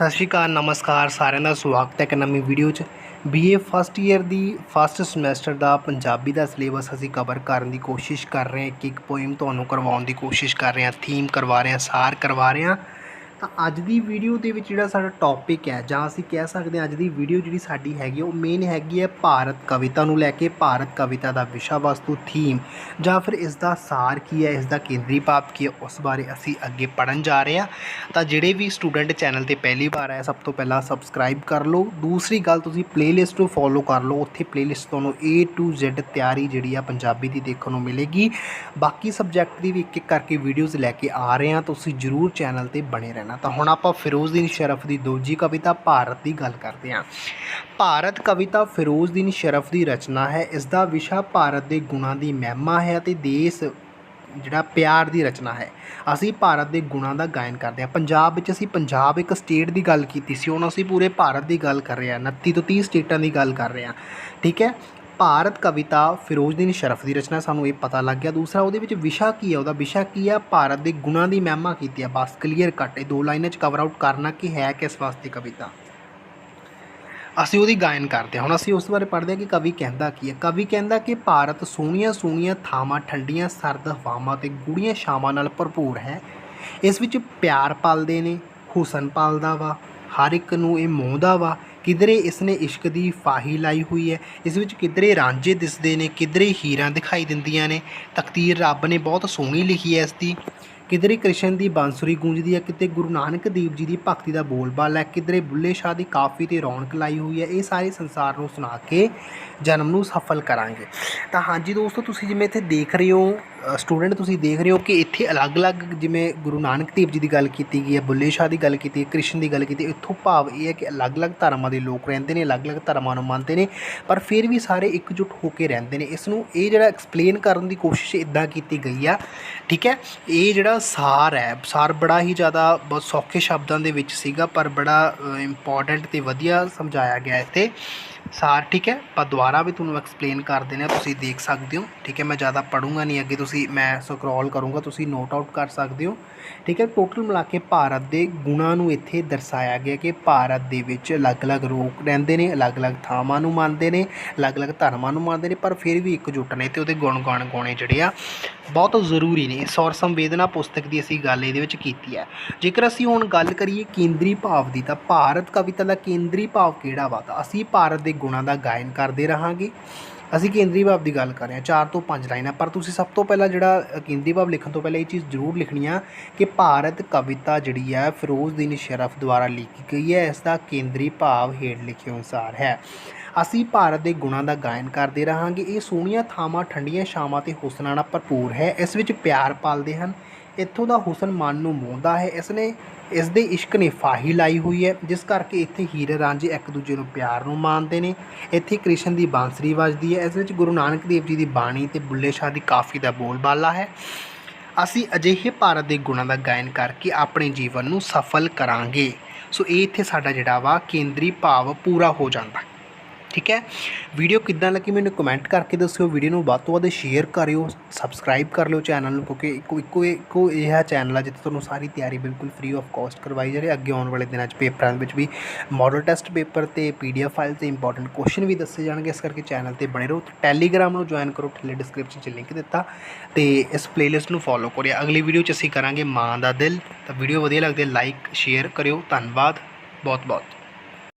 ਸਤਿ ਸ਼੍ਰੀ ਅਕਾਲ, ਨਮਸਕਾਰ, ਸਾਰਿਆਂ ਦਾ ਸਵਾਗਤ ਹੈ ਇੱਕ ਨਵੀਂ ਵੀਡੀਓ 'ਚ। ਬੀਏ ਫਸਟ ਈਅਰ ਦੀ ਫਸਟ ਸਮੈਸਟਰ ਦਾ ਪੰਜਾਬੀ ਦਾ ਸਿਲੇਬਸ ਅਸੀਂ ਕਵਰ ਕਰਨ ਦੀ ਕੋਸ਼ਿਸ਼ ਕਰ ਰਹੇ ਹਾਂ। ਇੱਕ ਇੱਕ ਪੋਇਮ ਤੁਹਾਨੂੰ ਕਰਵਾਉਣ ਦੀ ਕੋਸ਼ਿਸ਼ ਕਰ ਰਹੇ ਹਾਂ। ਥੀਮ ਕਰਵਾ ਰਹੇ ਹਾਂ, ਸਾਰ ਕਰਵਾ ਰਹੇ ਹਾਂ। ਤਾਂ ਅੱਜ ਦੀ ਵੀਡੀਓ ਦੇ ਵਿੱਚ ਜਿਹੜਾ ਸਾਡਾ ਟੌਪਿਕ ਹੈ ਜਾਂ ਅਸੀਂ ਕਹਿ ਸਕਦੇ ਹਾਂ ਅੱਜ ਦੀ ਵੀਡੀਓ ਜਿਹੜੀ ਸਾਡੀ ਹੈਗੀ ਹੈ, ਉਹ ਮੇਨ ਹੈਗੀ ਹੈ ਭਾਰਤ ਕਵਿਤਾ ਨੂੰ ਲੈ ਕੇ ਭਾਰਤ ਕਵਿਤਾ ਦਾ ਵਿਸ਼ਾ ਵਸਤੂ ਥੀਮ ਜਾਂ ਫਿਰ ਇਸ ਦਾ ਸਾਰ ਕੀ ਹੈ ਇਸ ਦਾ ਕੇਂਦਰੀ ਭਾਵ ਕੀ ਹੈ ਉਸ ਬਾਰੇ ਅਸੀਂ ਅੱਗੇ ਪੜਨ ਜਾ ਰਹੇ ਹਾਂ। ਤਾਂ ਜਿਹੜੇ ਵੀ ਸਟੂਡੈਂਟ ਚੈਨਲ ਤੇ ਪਹਿਲੀ ਵਾਰ ਆਏ ਸਭ ਤੋਂ ਪਹਿਲਾਂ ਸਬਸਕ੍ਰਾਈਬ ਕਰ ਲਓ। ਦੂਸਰੀ ਗੱਲ ਤੁਸੀਂ ਪਲੇਲਿਸਟ ਨੂੰ ਫੋਲੋ ਕਰ ਲਓ। ਉੱਥੇ ਪਲੇਲਿਸਟ ਤੁਹਾਨੂੰ A to Z ਤਿਆਰੀ ਜਿਹੜੀ ਆ ਪੰਜਾਬੀ ਦੀ ਦੇਖਣ ਨੂੰ ਮਿਲੇਗੀ। ਬਾਕੀ ਸਬਜੈਕਟ ਦੀ ਵੀ ਇੱਕ ਇੱਕ ਕਰਕੇ ਵੀਡੀਓਜ਼ ਲੈ ਕੇ ਆ ਰਹੇ ਹਾਂ ਤੁਸੀਂ ਜਰੂਰ ਚੈਨਲ ਤੇ ਬਣੇ ਰਹਿਣਾ। ਤਾਂ ਹੁਣ ਆਪਾਂ ਫਿਰੋਜ਼ਦੀਨ ਸ਼ਰਫ ਦੀ ਦੂਜੀ ਕਵਿਤਾ ਭਾਰਤ ਦੀ ਗੱਲ ਕਰਦੇ ਹਾਂ। ਭਾਰਤ ਕਵਿਤਾ ਫਿਰੋਜ਼ਦੀਨ ਸ਼ਰਫ ਦੀ ਰਚਨਾ ਹੈ। ਇਸ ਦਾ ਵਿਸ਼ਾ ਭਾਰਤ ਦੇ ਗੁਣਾਂ ਦੀ ਮਹਿਮਾ ਹੈ ਅਤੇ ਦੇਸ਼ ਜਿਹੜਾ ਪਿਆਰ ਦੀ ਰਚਨਾ ਹੈ। ਅਸੀਂ ਭਾਰਤ ਦੇ ਗੁਣਾਂ ਦਾ ਗਾਇਨ ਕਰਦੇ ਹਾਂ। ਪੰਜਾਬ ਵਿੱਚ ਅਸੀਂ ਪੰਜਾਬ ਇੱਕ ਸਟੇਟ ਦੀ ਗੱਲ ਕੀਤੀ ਸੀ। ਹੁਣ ਅਸੀਂ ਪੂਰੇ ਭਾਰਤ ਦੀ ਗੱਲ ਕਰ ਰਹੇ ਹਾਂ। 29 ਤੋਂ 30 ਸਟੇਟਾਂ ਦੀ ਗੱਲ ਕਰ ਰਹੇ ਹਾਂ। ਠੀਕ ਹੈ? ਭਾਰਤ ਕਵਿਤਾ ਫਿਰੋਜ਼ਦੀਨ ਸ਼ਰਫ ਦੀ ਰਚਨਾ ਸਾਨੂੰ ਇਹ ਪਤਾ ਲੱਗ ਗਿਆ। ਦੂਸਰਾ, ਉਹਦੇ ਵਿੱਚ ਵਿਸ਼ਾ ਕੀ ਹੈ ਉਹਦਾ ਵਿਸ਼ਾ ਕੀ ਹੈ ਭਾਰਤ ਦੇ ਗੁਣਾਂ ਦੀ ਮਹਿਮਾ ਕੀਤੀ ਹੈ ਬਸ ਕਲੀਅਰ ਕੱਟ ਇਹ ਦੋ ਲਾਈਨਾਂ 'ਚ ਕਵਰ ਆਊਟ ਕਰਨਾ ਕਿ ਹੈ ਕਿਸ ਵਾਸਤੇ ਕਵਿਤਾ। ਅਸੀਂ ਉਹਦੀ ਗਾਇਨ ਕਰਦੇ ਹਾਂ। ਹੁਣ ਅਸੀਂ ਉਸ ਬਾਰੇ ਪੜ੍ਹਦੇ ਹਾਂ ਕਿ ਕਵੀ ਕਹਿੰਦਾ ਕੀ ਹੈ ਕਵੀ ਕਹਿੰਦਾ ਕਿ ਭਾਰਤ ਸੋਹਣੀਆਂ ਸੋਹਣੀਆਂ ਥਾਵਾਂ, ਠੰਡੀਆਂ ਸਰਦ ਹਵਾਵਾਂ ਤੇ ਗੂੜੀਆਂ ਛਾਵਾਂ ਨਾਲ ਭਰਪੂਰ ਹੈ। ਇਸ ਵਿੱਚ ਪਿਆਰ ਪਲਦੇ ਨੇ, ਹੁਸਨ ਪਲਦਾ ਵਾ ਹਰ ਇੱਕ ਨੂੰ ਇਹ ਮੋਹਦਾ ਵਾ। ਕਿਧਰੇ ਇਸ ਨੇ ਇਸ਼ਕ ਦੀ ਫਾਹੀ ਲਾਈ ਹੋਈ ਹੈ। ਇਸ ਵਿੱਚ ਕਿਧਰੇ ਰਾਂਝੇ ਦਿਸਦੇ ਨੇ, ਕਿਧਰੇ ਹੀਰਾਂ ਦਿਖਾਈ ਦਿੰਦੀਆਂ ਨੇ। ਤਕਦੀਰ ਰੱਬ ਨੇ ਬਹੁਤ ਸੋਹਣੀ ਲਿਖੀ ਹੈ ਇਸ ਦੀ। ਕਿਧਰੇ ਕ੍ਰਿਸ਼ਨ ਦੀ ਬਾਂਸੁਰੀ ਗੂੰਜਦੀ ਹੈ, ਕਿਤੇ ਗੁਰੂ ਨਾਨਕ ਦੇਵ ਜੀ ਦੀ ਭਗਤੀ ਦਾ ਬੋਲਬਾਲ ਹੈ। ਕਿਧਰੇ ਬੁੱਲੇ ਸ਼ਾਹ ਦੀ ਕਾਫੀ ਤੇ ਰੌਣਕ ਲਾਈ ਹੋਈ ਹੈ। ਇਹ ਸਾਰੇ ਸੰਸਾਰ ਨੂੰ ਸੁਣਾ ਕੇ ਜਨਮ ਨੂੰ ਸਫਲ ਕਰਾਂਗੇ। ਤਾਂ ਹਾਂਜੀ ਦੋਸਤੋ, ਤੁਸੀਂ ਜਿਵੇਂ ਇੱਥੇ ਦੇਖ ਰਹੇ ਹੋ ਸਟੂਡੈਂਟ ਤੁਸੀਂ ਦੇਖ ਰਹੇ ਹੋ ਕਿ ਇੱਥੇ ਅਲੱਗ-ਅਲੱਗ ਜਿਵੇਂ ਗੁਰੂ ਨਾਨਕ ਦੇਵ ਜੀ ਦੀ ਗੱਲ ਕੀਤੀ ਗਈ ਹੈ, ਬੁੱਲੇ ਸ਼ਾਹ ਦੀ ਗੱਲ ਕੀਤੀ ਹੈ, ਕ੍ਰਿਸ਼ਨ ਦੀ ਗੱਲ ਕੀਤੀ ਇੱਥੋਂ ਭਾਵ ਇਹ ਹੈ ਕਿ ਅਲੱਗ-ਅਲੱਗ ਧਰਮਾਂ ਦੇ ਲੋਕ ਰਹਿੰਦੇ ਨੇ, ਅਲੱਗ-ਅਲੱਗ ਧਰਮਾਂ ਨੂੰ ਮੰਨਦੇ ਨੇ, ਪਰ ਫਿਰ ਵੀ ਸਾਰੇ ਇਕਜੁੱਟ ਹੋ ਕੇ ਰਹਿੰਦੇ ਨੇ। ਇਸ ਨੂੰ ਇਹ ਜਿਹੜਾ ਐਕਸਪਲੇਨ ਕਰਨ ਦੀ ਕੋਸ਼ਿਸ਼ ਇਦਾਂ ਕੀਤੀ ਗਈ ਆ, ਠੀਕ ਹੈ? ਇਹ ਜਿਹੜਾ ਸਾਰ ਹੈ, ਸਾਰ ਬੜਾ ਹੀ ਜ਼ਿਆਦਾ ਬਹੁਤ ਸੌਖੇ ਸ਼ਬਦਾਂ ਦੇ ਵਿੱਚ ਸੀਗਾ, ਪਰ ਬੜਾ ਇੰਪੋਰਟੈਂਟ ਤੇ ਵਧੀਆ ਸਮਝਾਇਆ ਗਿਆ ਇੱਥੇ। ਸਾਰ, ਠੀਕ ਹੈ? ਪਰ ਦੁਬਾਰਾ ਵੀ ਤੁਹਾਨੂੰ ਐਕਸਪਲੇਨ ਕਰ ਦੇਣਾ ਤੁਸੀਂ ਦੇਖ ਸਕਦੇ ਹੋ, ਠੀਕ ਹੈ? ਮੈਂ ਜ਼ਿਆਦਾ ਪੜੂੰਗਾ ਨਹੀਂ, ਅੱਗੇ ਤੁਸੀਂ ਤੁਸੀਂ ਮੈਂ ਸਕਰੋਲ ਕਰੂੰਗਾ, ਤੁਸੀਂ ਨੋਟ ਆਊਟ ਕਰ ਸਕਦੇ ਹੋ। ਠੀਕ ਹੈ ਟੋਟਲ ਮਿਲਾ ਕੇ ਭਾਰਤ ਦੇ ਗੁਣਾਂ ਨੂੰ ਇੱਥੇ ਦਰਸਾਇਆ ਗਿਆ ਕਿ ਭਾਰਤ ਦੇ ਵਿੱਚ ਅਲੱਗ-ਅਲੱਗ ਲੋਕ ਰਹਿੰਦੇ ਨੇ, ਅਲੱਗ-ਅਲੱਗ ਥਾਵਾਂ ਨੂੰ ਮੰਨਦੇ ਨੇ, ਅਲੱਗ-ਅਲੱਗ ਧਰਮਾਂ ਨੂੰ ਮੰਨਦੇ ਨੇ, ਪਰ ਫਿਰ ਵੀ ਇਕਜੁੱਟ ਨੇ ਤੇ ਉਹਦੇ ਗੁਣ ਗਾਣ ਗਾਉਣੇ ਜਿਹੜੇ ਆ ਬਹੁਤ ਜ਼ਰੂਰੀ ਨੇ। ਸੌਰ ਸੰਵੇਦਨਾ ਪੁਸਤਕ ਦੀ ਅਸੀਂ ਗੱਲ ਇਹਦੇ ਵਿੱਚ ਕੀਤੀ ਹੈ। ਜੇਕਰ ਅਸੀਂ ਹੁਣ ਗੱਲ ਕਰੀਏ ਕੇਂਦਰੀ ਭਾਵ ਦੀ, ਤਾਂ ਭਾਰਤ ਕਵਿਤਾ ਦਾ ਕੇਂਦਰੀ ਭਾਵ ਕਿਹੜਾ ਵਾ? ਤਾਂ ਅਸੀਂ ਭਾਰਤ ਦੇ ਗੁਣਾਂ ਦਾ ਗਾਇਨ ਕਰਦੇ ਰਹਾਂਗੇ। ਅਸੀਂ ਕੇਂਦਰੀ ਭਾਵ ਦੀ ਗੱਲ ਕਰ ਰਹੇ ਹਾਂ, ਚਾਰ ਤੋਂ ਪੰਜ ਲਾਈਨਾਂ ਪਰ ਤੁਸੀਂ ਸਭ ਤੋਂ ਪਹਿਲਾਂ ਜਿਹੜਾ ਕੇਂਦਰੀ ਭਾਵ ਲਿਖਣ ਤੋਂ ਪਹਿਲਾਂ ਇਹ ਚੀਜ਼ ਜ਼ਰੂਰ ਲਿਖਣੀ ਆ ਕਿ ਭਾਰਤ ਕਵਿਤਾ ਜਿਹੜੀ ਹੈ ਫਿਰੋਜ਼ਦੀਨ ਸ਼ਰਫ ਦੁਆਰਾ ਲਿਖੀ ਗਈ ਹੈ, ਇਸ ਦਾ ਕੇਂਦਰੀ ਭਾਵ ਹੇਠ ਲਿਖੇ ਅਨੁਸਾਰ ਹੈ। ਅਸੀਂ ਭਾਰਤ ਦੇ ਗੁਣਾਂ ਦਾ ਗਾਇਨ ਕਰਦੇ ਰਹਾਂਗੇ, ਇਹ ਸੋਹਣੀਆਂ ਥਾਵਾਂ, ਠੰਡੀਆਂ ਛਾਵਾਂ ਤੇ ਹੁਸਨਾਂ ਨਾਲ ਭਰਪੂਰ ਹੈ, ਇਸ ਵਿੱਚ ਪਿਆਰ ਪਾਲਦੇ ਹਨ ਇੱਥੋਂ ਦਾ ਹੁਸਨ ਮਨ ਨੂੰ ਮੋਹਦਾ ਹੈ। ਇਸ ਨੇ ਇਸ ਦੇ ਇਸ਼ਕ ਨੇ ਫਾਹੀ ਲਾਈ ਹੋਈ ਹੈ। ਜਿਸ ਕਰਕੇ ਇੱਥੇ ਹੀਰੇ ਰਾਂਝੇ ਇੱਕ ਦੂਜੇ ਨੂੰ ਪਿਆਰ ਨੂੰ ਮੰਨਦੇ ਨੇ। ਇੱਥੇ ਕ੍ਰਿਸ਼ਨ ਦੀ ਬਾਂਸਰੀ ਵੱਜਦੀ ਹੈ। ਇਸ ਵਿੱਚ ਗੁਰੂ ਨਾਨਕ ਦੇਵ ਜੀ ਦੀ ਬਾਣੀ ਤੇ ਬੁੱਲੇ ਸ਼ਾਹ ਦੀ ਕਾਫੀ ਦਾ ਬੋਲਬਾਲਾ ਹੈ। ਅਸੀਂ ਅਜਿਹੇ ਭਾਰਤ ਦੇ ਗੁਣਾਂ ਦਾ ਗਾਇਨ ਕਰਕੇ ਆਪਣੇ ਜੀਵਨ ਨੂੰ ਸਫਲ ਕਰਾਂਗੇ। ਸੋ ਇਹ ਇੱਥੇ ਸਾਡਾ ਜਿਹੜਾ ਵਾ ਕੇਂਦਰੀ ਭਾਵ ਪੂਰਾ ਹੋ ਜਾਂਦਾ। ਠੀਕ ਹੈ? ਵੀਡੀਓ ਕਿੱਦਾਂ ਲੱਗੀ ਮੈਨੂੰ ਕਮੈਂਟ ਕਰਕੇ ਦੱਸਿਓ। ਵੀਡੀਓ ਨੂੰ ਵੱਧ ਤੋਂ ਵੱਧ ਸ਼ੇਅਰ ਕਰਿਓ ਸਬਸਕ੍ਰਾਈਬ ਕਰ ਲਿਓ ਚੈਨਲ ਨੂੰ, ਕਿਉਂਕਿ ਇੱਕੋ ਇੱਕੋ ਇੱਕੋ ਇਹ ਹੈ ਚੈਨਲ ਆ ਜਿੱਥੇ ਤੁਹਾਨੂੰ ਸਾਰੀ ਤਿਆਰੀ ਬਿਲਕੁਲ ਫ੍ਰੀ ਆਫ ਕਾਸਟ ਕਰਵਾਈ ਜਾ ਰਹੀ ਅੱਗੇ ਆਉਣ ਵਾਲੇ ਦਿਨਾਂ 'ਚ ਪੇਪਰਾਂ ਦੇ ਵਿੱਚ ਵੀ ਮਾਡਲ ਟੈਸਟ ਪੇਪਰ ਤੇ ਪੀਡੀਐਫ ਫਾਈਲ ਤੇ ਇੰਪੋਰਟੈਂਟ ਕੁਐਸਚਨ ਵੀ ਦੱਸੇ ਜਾਣਗੇ। ਇਸ ਕਰਕੇ ਚੈਨਲ ਤੇ ਬਣੇ ਰਹੋ। ਟੈਲੀਗ੍ਰਾਮ ਨੂੰ ਜੁਆਇਨ ਕਰੋ। ਥੱਲੇ ਡਿਸਕ੍ਰਿਪਸ਼ਨ 'ਚ ਲਿੰਕ ਦਿੱਤਾ। ਤੇ ਇਸ ਪਲੇਲਿਸਟ ਨੂੰ ਫੋਲੋ ਕਰਿਓ। ਅਗਲੀ ਵੀਡੀਓ 'ਚ ਅਸੀਂ ਕਰਾਂਗੇ ਮਾਂ ਦਾ ਦਿਲ। ਤਾਂ ਵੀਡੀਓ ਵਧੀਆ ਲੱਗਦੀ ਹੈ ਲਾਈਕ ਸ਼ੇਅਰ ਕਰਿਓ। ਧੰਨਵਾਦ। ਬਹੁਤ ਬਹੁਤ